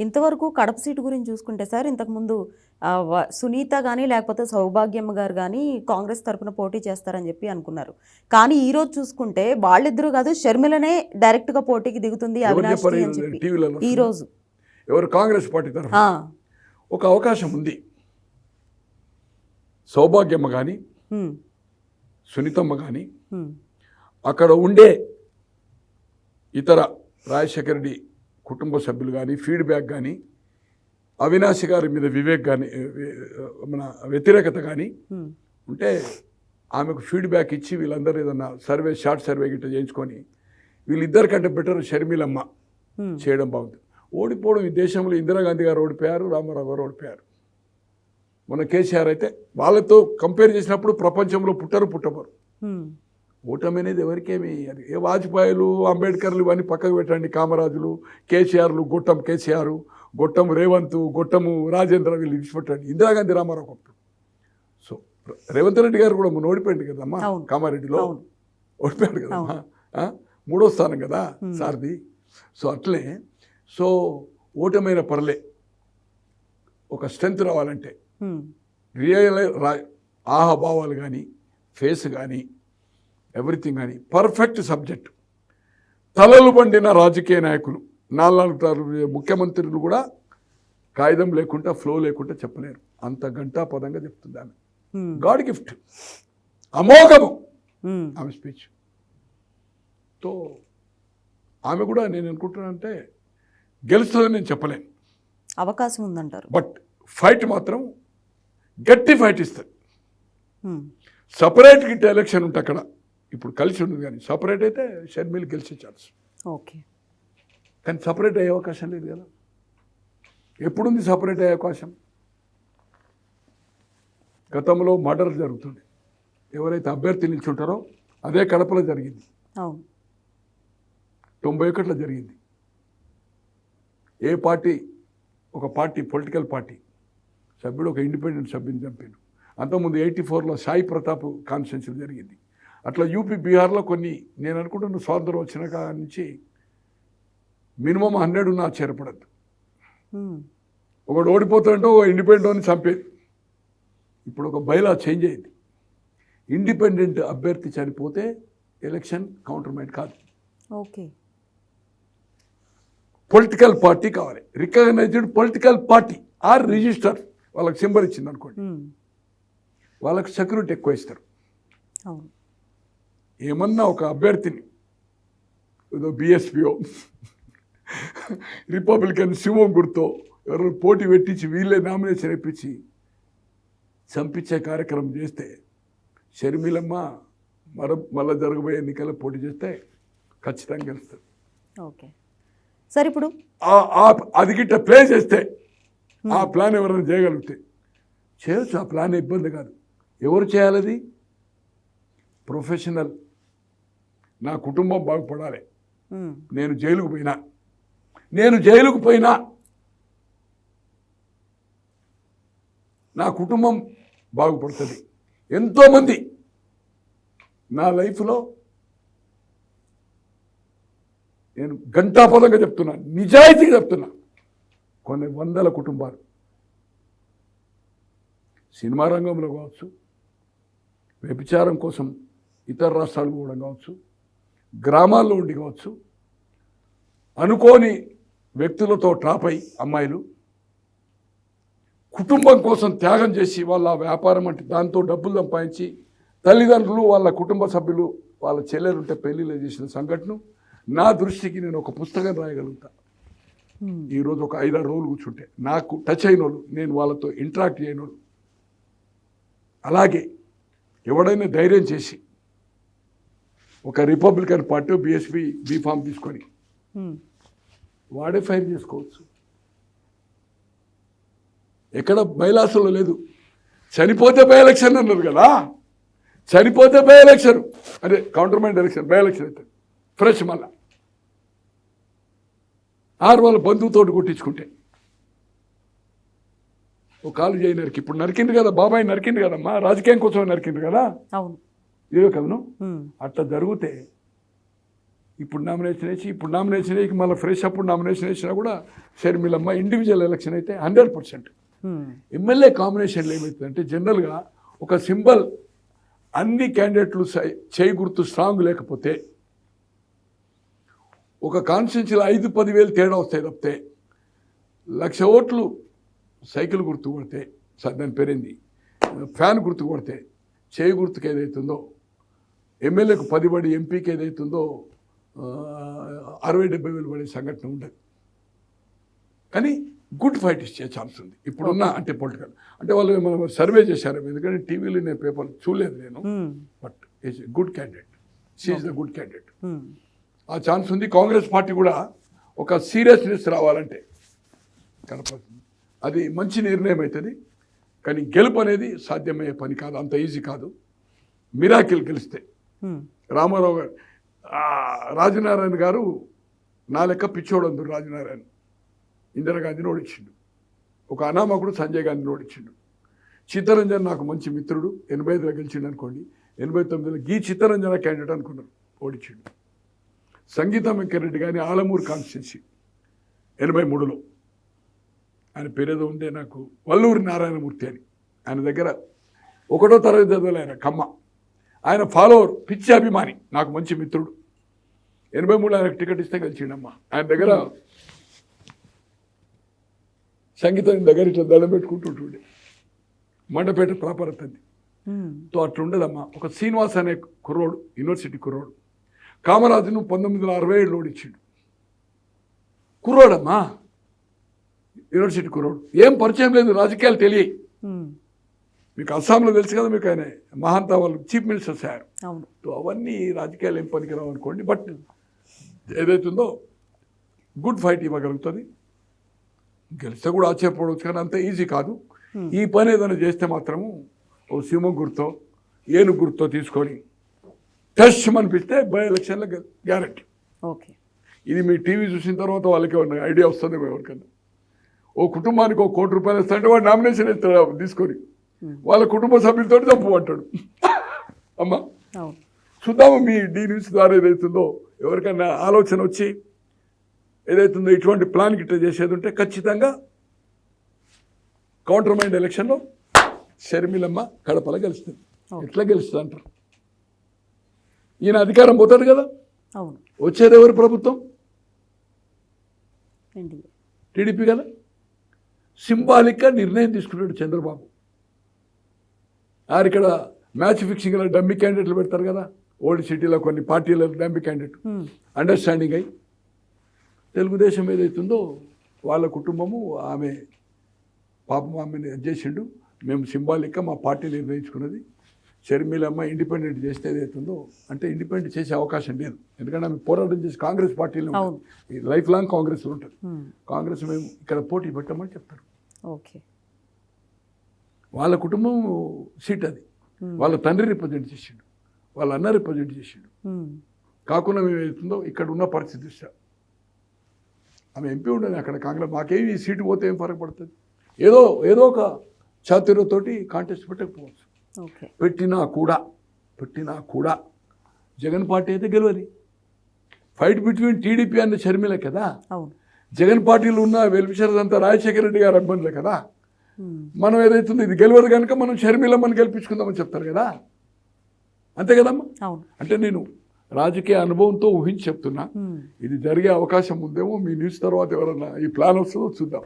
ఇంతవరకు కడప సీటు గురించి చూసుకుంటే సార్ ఇంతకుముందు సునీత కానీ లేకపోతే సౌభాగ్యమ్మ గారు కానీ కాంగ్రెస్ తరపున పోటీ చేస్తారని చెప్పి అనుకున్నారు. కానీ ఈ రోజు చూసుకుంటే వాళ్ళిద్దరూ కాదు షర్మిలనే డైరెక్ట్గా పోటీకి దిగుతుంది అవినాష్ అని చెప్పి. ఈ రోజు. ఎవరు? కాంగ్రెస్ పార్టీ తరఫున? ఆ, ఒక అవకాశం ఉంది. సౌభాగ్యమ్మ కానీ సునీతమ్మ కానీ అక్కడ ఉండే ఇతర రాజశేఖర రెడ్డి కుటుంబ సభ్యులు కానీ ఫీడ్బ్యాక్ కానీ అవినాష్ గారి మీద వివేక్ కానీ మన వ్యతిరేకత కానీ ఉంటే ఆమెకు ఫీడ్బ్యాక్ ఇచ్చి వీళ్ళందరూ ఏదన్నా సర్వే షార్ట్ సర్వే గిట్ట చేయించుకొని వీళ్ళిద్దరికంటే బెటర్ షర్మిలమ్మ చేయడం బాగుంది. ఓడిపోవడం ఈ దేశంలో ఇందిరాగాంధీ గారు ఓడిపోయారు రామారావు గారు ఓడిపోయారు. మన కేసీఆర్ అయితే వాళ్ళతో కంపేర్ చేసినప్పుడు ప్రపంచంలో పుట్టరు పుట్టబరు. ఓటమి అనేది ఎవరికేమి అది. ఏ వాజ్పేయిలు అంబేద్కర్లు ఇవన్నీ పక్కకు పెట్టండి కామరాజులు కేసీఆర్లు గొట్టం కేసీఆర్ గొట్టం రేవంత్ గొట్టము రాజేంద్ర వీళ్ళు ఇచ్చిపెట్టండి ఇందిరాగాంధీ రామారావు ఒకప్పుడు సో రేవంత్ రెడ్డి గారు కూడా ఓడిపోయింది కదమ్మా. కామారెడ్డిలో? అవును. ఓడిపోయాడు కదమ్మా? మూడో స్థానం కదా సార్ది. సో అట్లే సో ఓటమైన పర్లే. ఒక స్ట్రెంత్ రావాలంటే. రియల్ రా ఆహాభావాలు కానీ ఫేస్ కానీ ఎవ్రీథింగ్ కానీ పర్ఫెక్ట్ సబ్జెక్ట్. తలలు పండిన రాజకీయ నాయకులు. నాలుగు ముఖ్యమంత్రులు కూడా కాగితం లేకుండా ఫ్లో లేకుండా చెప్పలేరు. అంత గంటా పదంగా చెప్తుంది ఆమె. God gift. అమోఘము. ఆమె స్పీచ్. తో ఆమె కూడా నేను అనుకుంటున్నానంటే గెలుస్తుందని నేను చెప్పలేను. అవకాశం ఉందంటారు. బట్ ఫైట్ మాత్రం గట్టి ఫైట్ ఇస్తుంది. ఉమ్, సపరేట్ గిట్ట ఎలక్షన్ ఉంటే అక్కడ ఇప్పుడు కలిసి ఉంది కానీ సపరేట్ అయితే షర్మిల్ గెలిచే ఛాన్స్ ఓకే. కానీ సపరేట్ అయ్యే అవకాశం లేదు కదా. ఎప్పుడుంది సపరేట్ అయ్యే అవకాశం? గతంలో మర్డర్ జరుగుతుంది. ఎవరైతే అభ్యర్థి నిల్చుంటారో అదే కడపలో జరిగింది. అవును. తొంభై ఒకటిలో జరిగింది. ఏ పార్టీ? ఒక పార్టీ పొలిటికల్ పార్టీ సభ్యుడు ఒక ఇండిపెండెంట్ సభ్యుని చంపాడు. అంతకుముందు ఎయిటీ ఫోర్లో సాయి ప్రతాప్ కాన్స్టిట్యున్సీ జరిగింది. అట్లా యూపీ బీహార్లో కొన్ని నేను అనుకుంటున్న స్వాతంత్రం వచ్చిన కాడ నుంచి మినిమం హండ్రెడ్ ఉన్న ఆశ్చర్యపడద్దు ఉమ్, ఒకడు ఓడిపోతాడంటే ఒక ఇండిపెండెంట్ చంపేది ఇప్పుడు ఒక బైలా చేంజ్ అయింది. ఇండిపెండెంట్ అభ్యర్థి చనిపోతే ఎలక్షన్ కౌంటర్మైట్ కాదు. ఓకే. పొలిటికల్ పార్టీ కావాలి. Recognised political party or register వాళ్ళకి సింబల్ ఇచ్చింది అనుకోండి. వాళ్ళకి సెక్యూరిటీ ఎక్కువ ఇస్తారు. అవును. ఏమన్నా ఒక అభ్యర్థిని ఏదో బిఎస్పిఓ రిపబ్లికన్ సింహం గుర్తో ఎవరు పోటీ పెట్టించి వీళ్ళే నామినేషన్ ఇప్పించి చంపించే కార్యక్రమం చేస్తే షర్మిలమ్మ మర మళ్ళా జరగబోయే ఎన్నికల్లో పోటీ చేస్తే ఖచ్చితంగా గెలుస్తారు ఓకే. సార్ ఇప్పుడు? అది గిట్ట ప్లే చేస్తే ఆ ప్లాన్ ఎవరైనా చేయగలిగితే చేయొచ్చు. ఆ ప్లాన్ ఇబ్బంది కాదు. ఎవరు చేయాలది? ప్రొఫెషనల్ నా కుటుంబం బాగుపడాలి. నేను జైలుకు పోయినా. నేను జైలుకు పోయినా. నా కుటుంబం బాగుపడుతుంది. ఎంతోమంది నా లైఫ్లో నేను గంటాపదంగా చెప్తున్నా నిజాయితీగా చెప్తున్నా. కొన్ని వందల కుటుంబాలు. సినిమా రంగంలో కావచ్చు వ్యభిచారం కోసం ఇతర రాష్ట్రాలు పోవడం కావచ్చు గ్రామాల్లో ఉండి కావచ్చు. అనుకోని వ్యక్తులతో ట్రాప్ అయి అమ్మాయిలు. కుటుంబం కోసం త్యాగం చేసి వాళ్ళ వ్యాపారం అంటే దాంతో డబ్బులు సంపాదించి తల్లిదండ్రులు వాళ్ళ కుటుంబ సభ్యులు వాళ్ళ చెల్లెలుంటే పెళ్ళిలో చేసిన సంఘటన. నా దృష్టికి నేను ఒక పుస్తకం రాయగలుగుతా. ఈరోజు ఒక ఐదారు రోజులు కూర్చుంటే నాకు టచ్ అయిన వాళ్ళు నేను వాళ్ళతో ఇంటరాక్ట్ వాళ్ళు. అలాగే ఎవడైనా ధైర్యం చేసి ఒక రిపబ్లికన్ పార్టీ బీఎస్పీ బీఫామ్ తీసుకొని ఉమ్, వాడే ఫైర్ చేసుకోవచ్చు. ఎక్కడ బైలాసంలో లేదు. చనిపోతే బై ఎలక్షన్ అన్నారు కదా. చనిపోతే బై ఎలక్షన్. అదే కౌంటర్మెంట్ ఎలక్షన్ బై ఎలక్షన్ అయితే. ఫ్రెష్ మళ్ళా. ఆరు వాళ్ళ బంధువుతోటి కొట్టించుకుంటే. ఒక కాలు చేయి నరికి ఇప్పుడు నరికింది కదా బాబాయ్ నరికింది కదమ్మా రాజకీయం కోసం నరికింది కదా. అవును. ఇదే కదను అట్లా జరిగితే ఇప్పుడు నామినేషన్ వేసి ఇప్పుడు నామినేషన్ వేసి మళ్ళీ ఫ్రెష్ అప్పుడు నామినేషన్ వేసినా కూడా షర్మిలమ్మ ఇండివిజువల్ ఎలక్షన్ అయితే హండ్రెడ్ పర్సెంట్. ఎమ్మెల్యే కాంబినేషన్లో ఏమవుతుందంటే జనరల్గా ఒక సింబల్ అన్ని క్యాండిడేట్లు చేయి గుర్తు స్ట్రాంగ్ లేకపోతే ఒక కాన్స్టిట్యూన్సీలో ఐదు పదివేలు తేడా వస్తాయి తప్పితే లక్ష ఓట్లు సైకిల్ గుర్తు కొడితే దాని పేరేంది? ఫ్యాన్ గుర్తు కొడితే చేయి గుర్తుకు ఏదైతుందో ఎమ్మెల్యేకు పది పడి ఎంపీకి ఏదైతుందో అరవై డెబ్బై వేలు పడే సంఘటన ఉండదు. కానీ గుడ్ ఫైట్ ఇచ్చే ఛాన్స్ ఉంది. ఇప్పుడున్న అంటే పొలిటికల్. అంటే వాళ్ళు మనం సర్వే చేశారు ఎందుకంటే టీవీలో నేను పేపర్ చూడలేదు నేను. But is good candidate. She's the good candidate. ఆ ఛాన్స్ ఉంది. కాంగ్రెస్ పార్టీ కూడా ఒక సీరియస్నెస్ రావాలంటే కనపడుతుంది. అది మంచి నిర్ణయం అవుతుంది కానీ గెలుపు అనేది సాధ్యమయ్యే పని కాదు. అంత ఈజీ కాదు. మిరాకిల్ గెలిస్తే. రామారావు గారు రాజనారాయణ గారు నా లెక్క పిచ్చోడు అందరు రాజనారాయణ ఇందిరాగాంధీని ఓడించిండు. ఒక అనామకుడు సంజయ్ గాంధీని ఓడించిండు. చిత్తరంజన్ నాకు మంచి మిత్రుడు ఎనభై ఐదులో గెలిచిండు అనుకోండి ఎనభై తొమ్మిదిలో గీ చిత్తరంజన క్యాండిడేట్ అనుకున్నారు ఓడించిండు. సంగీతం వెంకరెడ్డి గారిని ఆలమూరు కాన్స్టిట్యున్సీ ఎనభై మూడులో. ఆయన పేరేదో ఉందే నాకు వల్లూరి నారాయణమూర్తి అని. ఆయన దగ్గర ఒకటో తరగతి చదవలే ఆయన కమ్మ. ఆయన ఫాలోవర్ పిచ్చి అభిమాని నాకు మంచి మిత్రుడు. ఎనభై మూడు ఆయనకు టికెట్ ఇస్తే గెలిచిండమ్మా. ఆయన దగ్గర సంగీతం దగ్గర ఇట్లా పెట్టుకుంటుంటుండే మండపేట ప్రాపర్ హ్మ్. తో అట్లా ఉండదమ్మా. ఒక శ్రీనివాస్ అనే కుర్రోడు యూనివర్సిటీ కుర్రోడు. కామరాజును పంతొమ్మిది వందల అరవై ఏడులో ఓడించిండు. కుర్రోడమ్మా. యూనివర్సిటీ కుర్రోడు. ఏం పరిచయం లేదు రాజకీయాలు తెలియ. మీకు అస్సాంలో తెలుసు కదా మీకు ఆయన మహాంతా వాళ్ళు చీఫ్ మినిస్టర్స్ అయ్యారు అవును. సో అవన్నీ రాజకీయాలు ఏం పనికిరావు అనుకోండి బట్ ఏదైతుందో గుడ్ ఫైట్ ఇవ్వగలుగుతుంది. గెలిస్తే కూడా ఆశ్చర్యపడవచ్చు కానీ అంత ఈజీ కాదు. ఈ పని ఏదైనా చేస్తే మాత్రము ఓ సింహం గుర్తో ఏను గుర్తో తీసుకొని టచ్ అనిపిస్తే బై ఎలక్షన్లో గ్యారంటీ. ఓకే. ఇది మీ టీవీ చూసిన తర్వాత వాళ్ళకి ఐడియా వస్తుందేమో ఎవరికన్నా ఓ కుటుంబానికి ఒక కోటి రూపాయలు ఇస్తాంటే వాడు నామినేషన్ ఇస్తాడు తీసుకొని. వాళ్ళ కుటుంబ సభ్యులతో తప్పు అంటాడు అమ్మా చూద్దాము మీ డీ న్యూస్ ద్వారా ఏదైతుందో ఎవరికైనా ఆలోచన వచ్చి ఏదైతుందో ఇటువంటి ప్లాన్ గిట్ట చేసేది ఉంటే ఖచ్చితంగా కౌంటర్ మైండ్ ఎలక్షన్లో షర్మిలమ్మ కడపల గెలుస్తుంది. ఎట్లా గెలుస్తుంది అంటారు? ఈయన అధికారం పోతాడు కదా? అవును. వచ్చేది ఎవరి ప్రభుత్వం? టీడీపీ కదా? సింబాలిక్గా నిర్ణయం తీసుకున్నాడు చంద్రబాబు. ఆరు ఇక్కడ మ్యాచ్ ఫిక్సింగ్లో డమ్మీ క్యాండిడేట్లు పెడతారు కదా. ఓల్డ్ సిటీలో కొన్ని పార్టీల డమ్మీ క్యాండిడేట్. అండర్స్టాండింగ్ అయి తెలుగుదేశం ఏదైతుందో వాళ్ళ కుటుంబము ఆమె పాపం ఆమెను చేసిండు. మేము సింబాలిక్గా మా పార్టీ నిర్ణయించుకున్నది. షర్మిలమ్మ ఇండిపెండెంట్ చేస్తే ఏదైతుందో అంటే ఇండిపెండెంట్ చేసే అవకాశం లేదు. ఎందుకంటే ఆమె పోరాటం చేసి కాంగ్రెస్ పార్టీలో. లైఫ్ లాంగ్ కాంగ్రెస్లో ఉంటుంది. కాంగ్రెస్ మేము ఇక్కడ పోటీ పెట్టమని చెప్తారు. ఓకే. వాళ్ళ కుటుంబం సీట్ అది. వాళ్ళ తండ్రి రిప్రజెంట్ చేసిండు. వాళ్ళ అన్న రిప్రజెంట్ చేసిండు. కాకుండా మేము వెళ్తుందో ఇక్కడ ఉన్న పరిస్థితి దృష్ట్యా. ఆమె ఎంపీ ఉండదు అక్కడ కాంగ్రెస్ మాకేమి ఈ సీటు పోతే ఏం ఫరక పడుతుంది? ఏదో ఏదో ఒక చాతుర్యతోటి కాంటెస్ట్ పెట్టకపోవచ్చు. పెట్టినా కూడా పెట్టినా కూడా జగన్ పార్టీ అయితే గెలవది. ఫైట్ బిట్వీన్ టీడీపీ అన్న షర్మిల కదా? జగన్ పార్టీలో ఉన్న వెల్ఫిషర్స్ అంతా రాజశేఖర రెడ్డి గారు అబ్బందులే కదా. మనం ఏదైతుందో? ఇది గెలవదు కనుక మనం షర్మిలమ్మని గెలిపించుకుందామని చెప్తారు కదా? అంతే కదమ్మా? అంటే నేను రాజకీయ అనుభవంతో ఊహించి చెప్తున్నా. ఇది జరిగే అవకాశం ఉందేమో మీ న్యూస్ తర్వాత ఎవరన్నా ఈ ప్లాన్ వస్తుందో చూద్దాం.